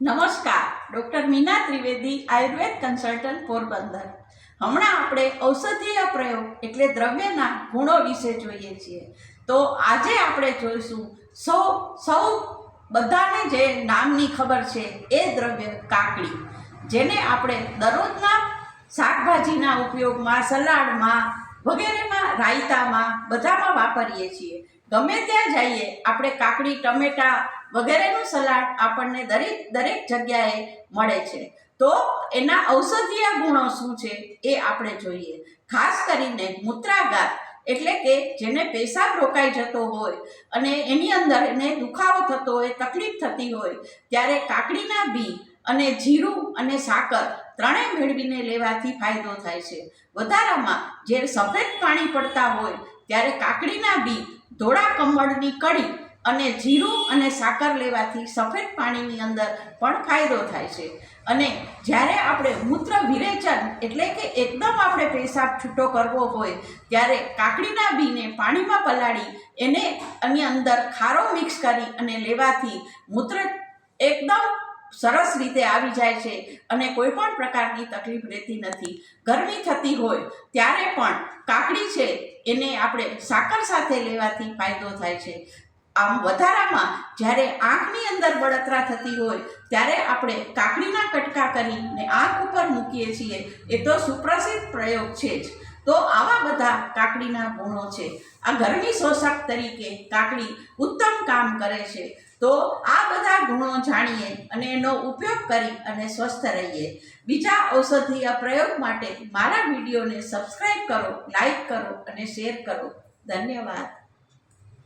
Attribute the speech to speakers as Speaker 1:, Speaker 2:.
Speaker 1: નમસ્કાર, doctor Meena Trivedi, Ayurveda consultant, Porbandar. હમણાં આપણે ઔષધીય પ્રયોગ એટલે દ્રવ્યના ગુણો વિશે જોઈએ છીએ. તો આજે આપણે જોઈશું સૌ સૌ બધાને જે નામની ખબર છે એ દ્રવ્ય કાકડી, જેને આપણે દરરોજના શાકભાજીના ઉપયોગમાં, સલાડમાં, વગેરેમાં, રાયતામાં બધામાં વાપરીએ છીએ. ગમે ત્યાં જઈએ, આપણે કાકડી, ટમેટા વગેરેનું સલાડ આપણને દરેક દરેક જગ્યાએ મળે છે. તો એના ઔષધીય ગુણો શું છે એ આપણે જોઈએ. ખાસ કરીને મૂત્રાઘાત એટલે કે જેને પેશાબ રોકાઈ જતો હોય અને એની અંદર એને દુખાવો થતો હોય, તકલીફ થતી હોય, ત્યારે કાકડીના બી અને જીરું અને સાકર ત્રણેય મેળવીને લેવાથી ફાયદો થાય છે. વધારામાં જે સફેદ પાણી પડતા હોય, ત્યારે કાકડીના બી ધોળા કમળની કળી અને જીરું અને સાકર લેવાથી સફેદ પાણીની અંદર પણ ફાયદો થાય છે. અને જ્યારે આપણે મૂત્ર વિરેચન એટલે કે એકદમ આપણે પેશાબ છૂટો કરવો હોય, ત્યારે કાકડીના બીને પાણીમાં પલાળી એને એની અંદર ખારો મિક્સ કરી અને લેવાથી મૂત્ર એકદમ સરસ રીતે આવી જાય છે અને કોઈ પણ પ્રકારની તકલીફ રહેતી નથી. ગરમી થતી હોય ત્યારે પણ કાકડી છે એને આપણે સાકર સાથે લેવાથી ફાયદો થાય છે. આમ વધારામાં જ્યારે આંખની અંદર બળતરા થતી હોય, ત્યારે આપણે કાકડીના કટકા કરીને આંખ ઉપર મૂકીએ છીએ. એ તો સુપ્રસિદ્ધ પ્રયોગ છે જ. તો આવા બધા કાકડીના ગુણો છે. આ ગરમી શોષક તરીકે કાકડી ઉત્તમ કામ કરે છે. તો આ બધા ગુણો જાણીએ અને એનો ઉપયોગ કરી અને સ્વસ્થ રહીએ. બીજા ઔષધીય પ્રયોગ માટે મારા વિડીયોને સબસ્ક્રાઈબ કરો લાઈક કરો અને શેર કરો. ધન્યવાદ.